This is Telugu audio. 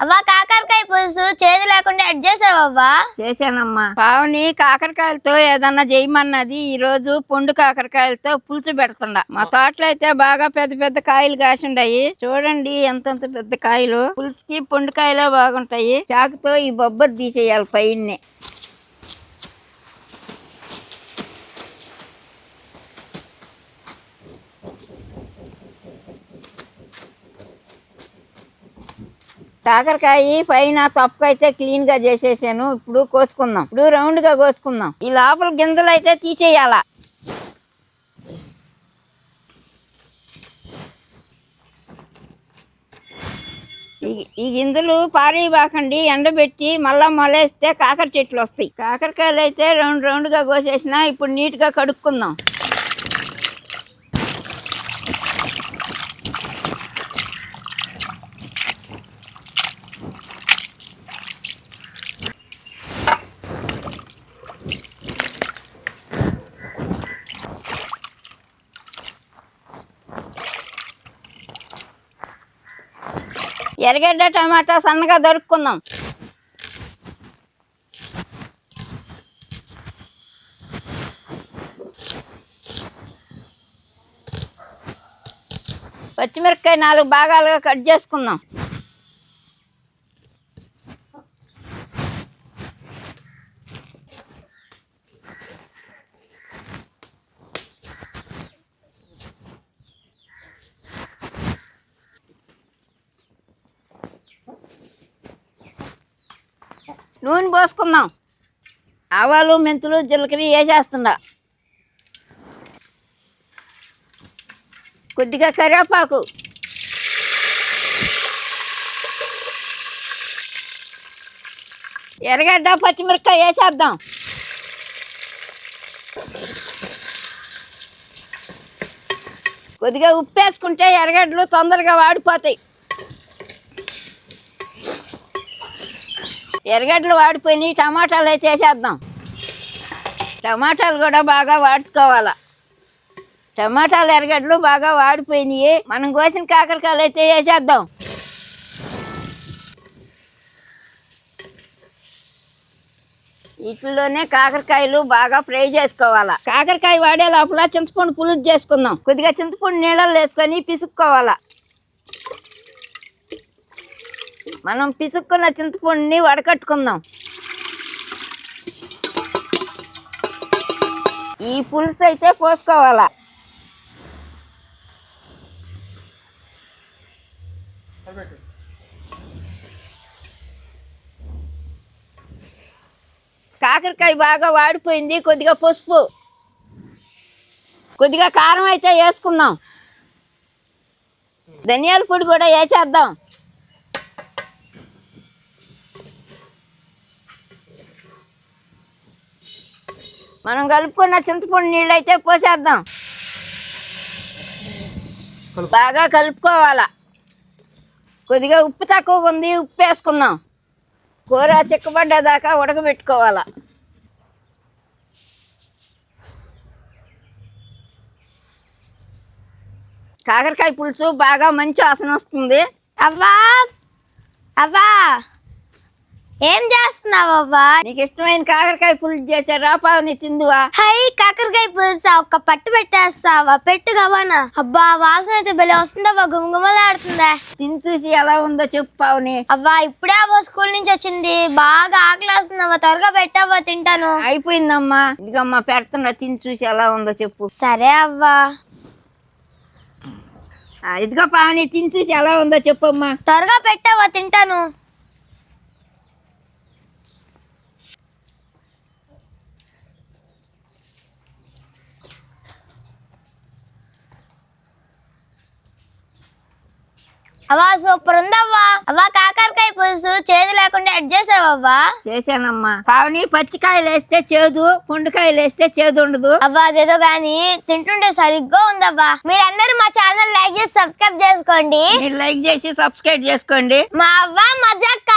అవ్వా కాకరకాయ పులుసు చేదు లేకుండా ఎడ్ చేసావవ్వా చేశానమ్మా. పావుని కాకరకాయలతో ఏదన్నా చేయమన్నది ఈ రోజు పొండు కాకరకాయలతో పులుసు పెడుతుండ. మా తోటలో అయితే బాగా పెద్ద పెద్ద కాయలు కాసిండాయి. చూడండి ఎంతెంత పెద్ద కాయలు. పులుసుకి పొండు కాయలే బాగుంటాయి. చాకుతో ఈ బొబ్బరు తీసేయాలి పైన్నే. కాకరకాయ పైన తప్పుకైతే క్లీన్గా చేసేసాను. ఇప్పుడు కోసుకుందాం. ఇప్పుడు రౌండ్గా కోసుకుందాం. ఈ లోపల గింజలు అయితే తీసేయాలా? ఈ- గింజలు పారేయబాకండి. ఎండబెట్టి మళ్ళా మొలేస్తే కాకర చెట్లు వస్తాయి. కాకరకాయలు అయితే రౌండ్ రౌండ్గా కోసేసిన ఇప్పుడు నీట్గా కడుక్కుందాం. ఎర్రగడ్డ టమాటా సన్నగా దొరుకుందాం పచ్చిమిరపకాయ నాలుగు భాగాలుగా కట్ చేసుకుందాం. నూనె పోసుకుందాం. ఆవాలు మెంతులు జీలకర్ర వేసేస్తుందా కొద్దిగా కరివేపాకు. ఎర్రగడ్డ పచ్చిమిరపకాయ వేసేద్దాం కొద్దిగా ఉప్పు వేసుకుంటే ఎర్రగడ్డలు తొందరగా వాడిపోతాయి. ఎర్రగడ్డలు వాడిపోయినాయి టమాటాలు అయితే వేసేద్దాం. టమాటాలు కూడా బాగా వాడుకోవాలా. టమాటాలు ఎర్రగడ్డలు బాగా వాడిపోయినాయి. మనం కోసిన కాకరకాయలు అయితే వేసేద్దాం. వీటిలోనే కాకరకాయలు బాగా ఫ్రై చేసుకోవాలా. కాకరకాయ వాడే లోపల చింతపండు పులుసు చేసుకుందాం. కొద్దిగా చింతపండు నీళ్ళల్లో వేసుకొని పిసుక్కోవాలా. మనం పిసుక్కున్న చింతపండుని వడకట్టుకుందాం. ఈ పులుసు అయితే పోసుకోవాలా? కాకరకాయ బాగా వాడిపోయింది కొద్దిగా పసుపు. కొద్దిగా కారం అయితే వేసుకుందాం. ధనియాల పొడి కూడా వేసేద్దాం. మనం కలుపుకున్న చింతపండు నీళ్ళు అయితే పోసేద్దాం. బాగా కలుపుకోవాలా. కొద్దిగా ఉప్పు తక్కువగా ఉంది ఉప్పు వేసుకుందాం. కూర చిక్కబడ్డేదాకా ఉడకబెట్టుకోవాలా. కాకరకాయ పులుసు బాగా మంచి వాసన వస్తుంది. అవ్వా! అవ్వా! ఏం చేస్తున్నావవ్వా నీకు ఇష్టమైన కాకరకాయ పులుసు చేశారా పావని తిందువా? హై కాకరకాయ పులుసా? ఒక్క పట్టు పెట్టేస్తావా? పెట్టు గవానా అబ్బా వాసన అయితే భలే వస్తుందవ్వా గుమగుమలాడుతుందా? తిని చూసి ఎలా ఉందో చెప్పు పావని అవ్వా ఇప్పుడే అవ్వ స్కూల్ నుంచి వచ్చింది. బాగా ఆకలేస్తుందవ్వా త్వరగా పెట్టావా తింటాను. అయిపోయిందమ్మా. ఇదిగమ్మా పెడుతున్నా తిని చూసి ఎలా ఉందో చెప్పు. సరే అవ్వా. ఆ, ఇదిగో పావని తిని చూసి ఎలా ఉందో చెప్పమ్మా. త్వరగా పెట్టావా తింటాను. అవ్వా సూపర్ ఉందవ్వా. అవ్వా కాకరకాయ పులుసు చేదు లేకుండా ఎడ్ చేసావవ్వా చేశానమ్మా. పావని పచ్చికాయలు వేస్తే చేదు పుండుకాయలు వేస్తే చేదు ఉండదు. అవ్వా అదేదో గాని తింటుంటే సరిగ్గా ఉందవ్వా. మీరందరూ మా ఛానల్ లైక్ చేసి సబ్స్క్రైబ్ చేసుకోండి. మీరు లైక్ చేసి సబ్స్క్రైబ్ చేసుకోండి. మా అవ్వ మజాక్క.